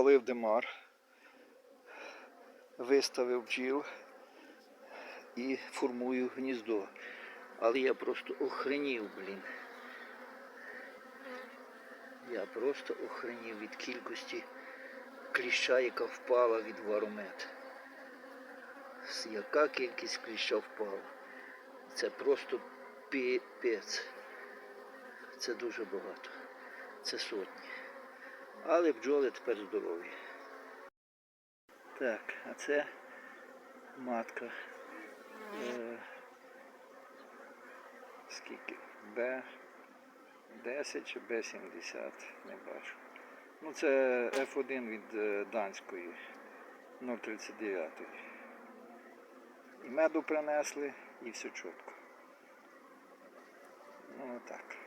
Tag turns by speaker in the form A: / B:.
A: запалив димар, виставив бджіл і формую гніздо. Але я просто охренів, блін. Я просто охренів від кількості кліща, яка впала від варомет. Яка кількість кліща впала? Це просто піпець. Це дуже багато. Це сотні. Але бджоли тепер здорові. Так, а це матка. Е, скільки? Б10 чи Б70, не бачу. Ну це F1 від е, данської 039. І меду принесли, і все чітко. Ну так.